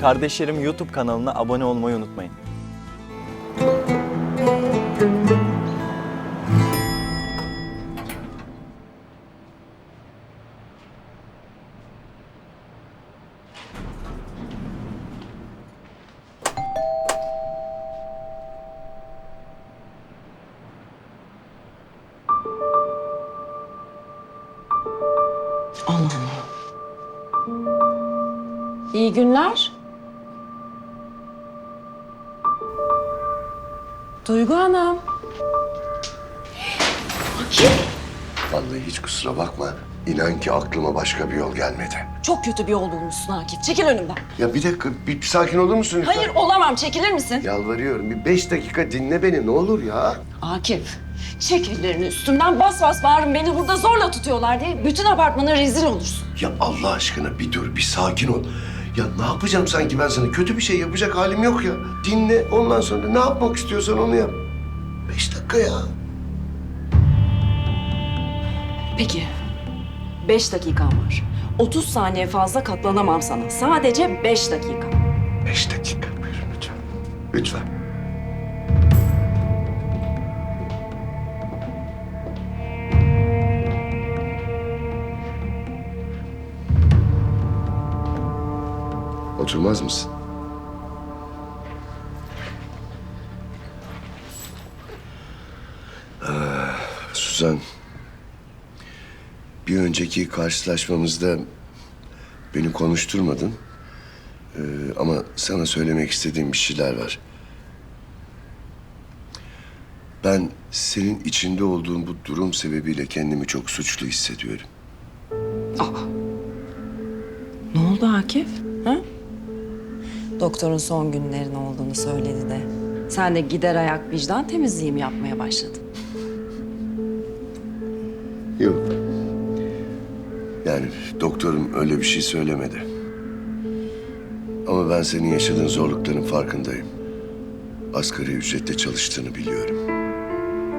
Kardeşlerim YouTube kanalına abone olmayı unutmayın. Allah Allah. İyi günler. Duygu Hanım. Vallahi hiç kusura bakma. İnan ki aklıma başka bir yol gelmedi. Çok kötü bir yol bulmuşsun Akif. Çekil önümden. Ya bir dakika, bir, bir sakin olur musun lütfen? Hayır olamam. Çekilir misin? Yalvarıyorum, bir beş dakika dinle beni ne olur ya. Akif. Çek ellerini üstümden bas bas bağırın. Beni burada zorla tutuyorlar diye bütün apartmana rezil olursun. Ya Allah aşkına bir dur, bir sakin ol. Ya ne yapacağım sanki ben sana? Kötü bir şey yapacak halim yok ya. Dinle, ondan sonra ne yapmak istiyorsan onu yap. Beş dakika ya. Peki. Beş dakikan var. 30 saniye fazla katlanamam sana. Sadece beş dakika. Beş dakika, buyurun lütfen. Lütfen. Oturmaz mısın? Ah, Suzan, bir önceki karşılaşmamızda beni konuşturmadın. Ee, ama sana söylemek istediğim bir şeyler var. Ben senin içinde olduğun bu durum sebebiyle kendimi çok suçlu hissediyorum. Ne oldu Akif? Ha? Doktorun son günlerin olduğunu söyledi de. Sen de gider ayak vicdan temizliği mi yapmaya başladın? Yok. Yani doktorum öyle bir şey söylemedi. Ama ben senin yaşadığın zorlukların farkındayım. Asgari ücretle çalıştığını biliyorum.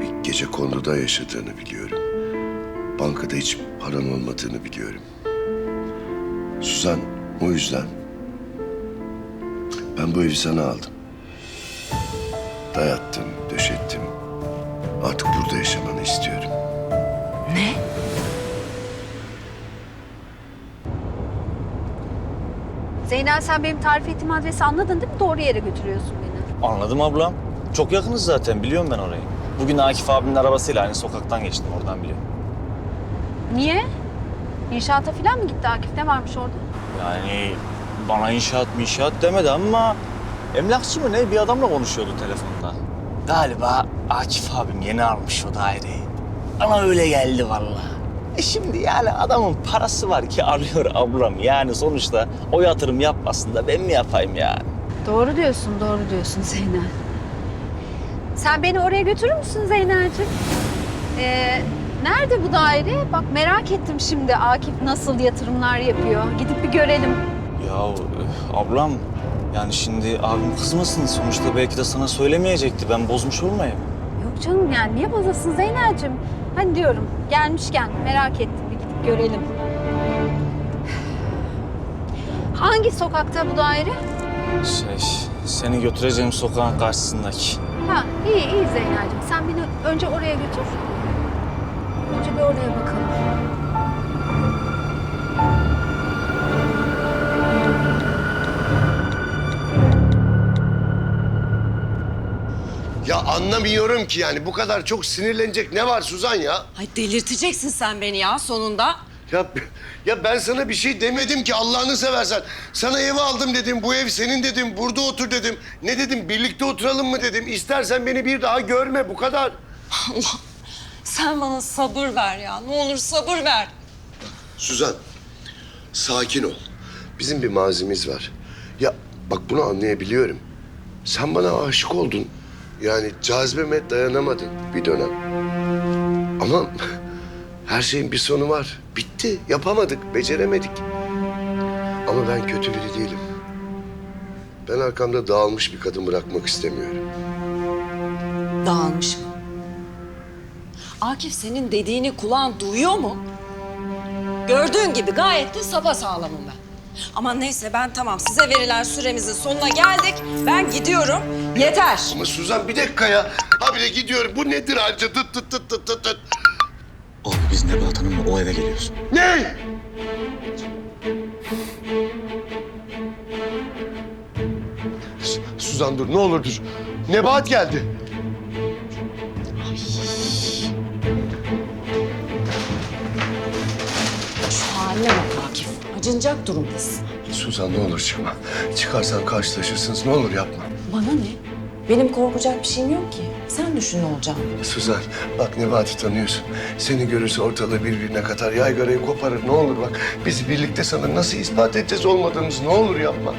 Bir gece konduda yaşadığını biliyorum. Bankada hiç paran olmadığını biliyorum. Suzan, o yüzden ben bu evi sana aldım. Dayattım, döşettim. Artık burada yaşamanı istiyorum. Ne? Zeynel sen benim tarif ettiğim adresi anladın değil mi? Doğru yere götürüyorsun beni. Anladım ablam. Çok yakınız zaten biliyorum ben orayı. Bugün Akif abinin arabasıyla aynı sokaktan geçtim oradan biliyorum. Niye? İnşaata falan mı gitti Akif? Ne varmış orada? Yani bana inşaat mı inşaat demedi ama emlakçı mı ne bir adamla konuşuyordu telefonda. Galiba Akif abim yeni almış o daireyi. Bana öyle geldi vallahi. E şimdi yani adamın parası var ki arıyor ablam. Yani sonuçta o yatırım yapmasın da ben mi yapayım yani? Doğru diyorsun, doğru diyorsun Zeynel. Sen beni oraya götürür müsün Zeynel'ciğim? Ee, nerede bu daire? Bak merak ettim şimdi Akif nasıl yatırımlar yapıyor. Gidip bir görelim. Ya e, ablam yani şimdi abim kızmasın sonuçta belki de sana söylemeyecekti. Ben bozmuş olmayayım. Yok canım yani niye bozasın Zeynel'ciğim? Hani diyorum gelmişken merak ettim bir gidip görelim. Hangi sokakta bu daire? Şey, seni götüreceğim sokağın karşısındaki. Ha iyi iyi Zeynel'ciğim. Sen beni önce oraya götür. Önce bir oraya bakalım. Anlamıyorum ki yani bu kadar çok sinirlenecek ne var Suzan ya? Ay delirteceksin sen beni ya sonunda. Ya ya ben sana bir şey demedim ki Allah'ını seversen. Sana ev aldım dedim, bu ev senin dedim, burada otur dedim. Ne dedim, birlikte oturalım mı dedim. İstersen beni bir daha görme, bu kadar. Allah sen bana sabır ver ya. Ne olur sabır ver. Suzan, sakin ol. Bizim bir mazimiz var. Ya bak bunu anlayabiliyorum. Sen bana aşık oldun. Yani cazibeme dayanamadın bir dönem. Ama her şeyin bir sonu var. Bitti, yapamadık, beceremedik. Ama ben kötü biri değilim. Ben arkamda dağılmış bir kadın bırakmak istemiyorum. Dağılmış mı? Akif senin dediğini kulağın duyuyor mu? Gördüğün gibi gayet de sapasağlamım ben. Aman neyse ben tamam size verilen süremizin sonuna geldik. Ben gidiyorum. Yeter. Ama Suzan bir dakika ya. Habire gidiyorum. Bu nedir anca? Tıt tıt tıt tıt tıt tıt. Abi biz Nebahat Hanım'la o eve geliyoruz. Ne? Su- Suzan dur ne olur dur. Nebahat geldi. Akif. Acınacak durumdasın. Suzan ne olur çıkma. Çıkarsan karşılaşırsınız. Ne olur yapma. Bana ne? Benim korkacak bir şeyim yok ki. Sen düşün ne olacağını. Suzan bak Nebahat'i tanıyorsun. Seni görürse ortalığı birbirine katar. Yaygarayı koparır. Ne olur bak. Bizi birlikte sanır. Nasıl ispat edeceğiz olmadığımızı? Ne olur yapma.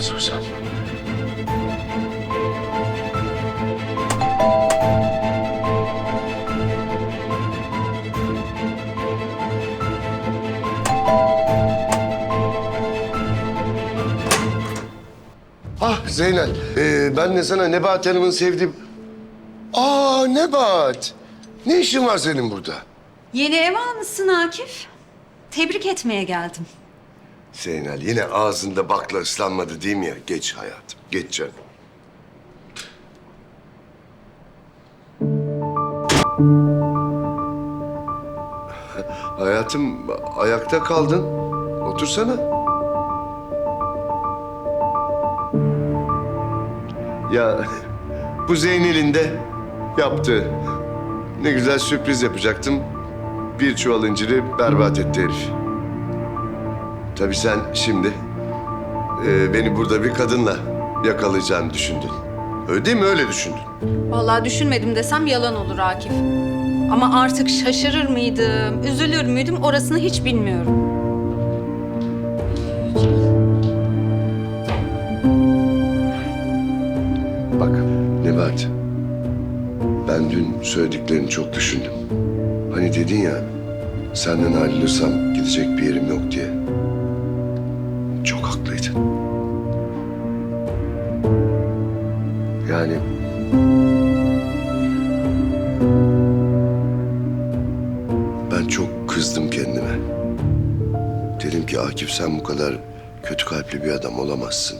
Suzan. Ah Zeynel, ee, ben de sana Nebahat Hanım'ın sevdiği... Aa Nebahat, ne işin var senin burada? Yeni ev almışsın Akif. Tebrik etmeye geldim. Zeynel yine ağzında bakla ıslanmadı değil mi ya? Geç hayatım, geç canım. hayatım ayakta kaldın. Otursana. Ya bu Zeynel'in de yaptığı ne güzel sürpriz yapacaktım. Bir çuval inciri berbat etti herif. Tabii sen şimdi e, beni burada bir kadınla yakalayacağını düşündün. Öyle değil mi? Öyle düşündün. Vallahi düşünmedim desem yalan olur Akif. Ama artık şaşırır mıydım, üzülür müydüm orasını hiç bilmiyorum. Söylediklerini çok düşündüm. Hani dedin ya, senden ayrılırsam gidecek bir yerim yok diye. Çok haklıydın. Yani... Ben çok kızdım kendime. Dedim ki Akif sen bu kadar kötü kalpli bir adam olamazsın.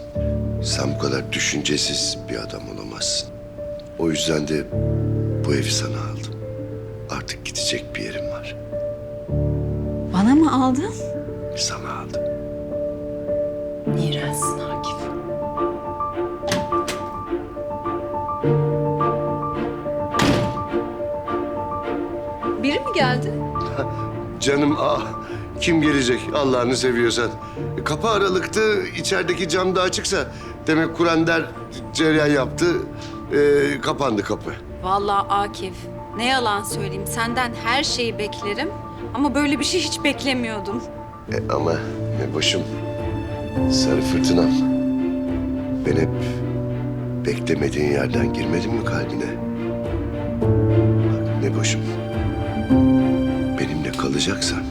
Sen bu kadar düşüncesiz bir adam olamazsın. O yüzden de bu evi sana aldım. Artık gidecek bir yerim var. Bana mı aldın? Sana aldım. İğrençsin Akif. Biri mi geldi? Canım ah kim gelecek Allah'ını seviyorsan. Kapı aralıktı içerideki cam da açıksa demek Kur'an cereyan yaptı. Ee, kapandı kapı. Vallahi Akif, ne yalan söyleyeyim senden her şeyi beklerim. Ama böyle bir şey hiç beklemiyordum. E, ama ne başım sarı fırtınam. Ben hep beklemediğin yerden girmedim mi kalbine? Ne başım. Benimle kalacaksan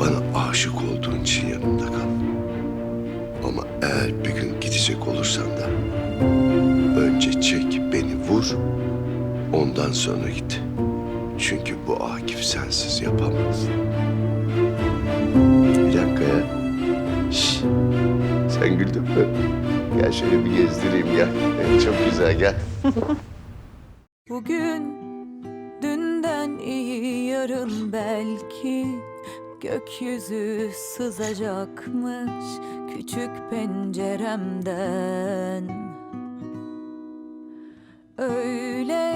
bana aşık olduğun için yanımda kal. Ama eğer bir gün gidecek olursan da önce çek beni vur ondan sonra git. Çünkü bu Akif sensiz yapamaz. Bir dakika ya. Şş, sen güldün mü? Gel şöyle bir gezdireyim gel. Çok güzel gel. Bugün dünden iyi yarın belki gökyüzü sızacakmış küçük penceremden. Öyle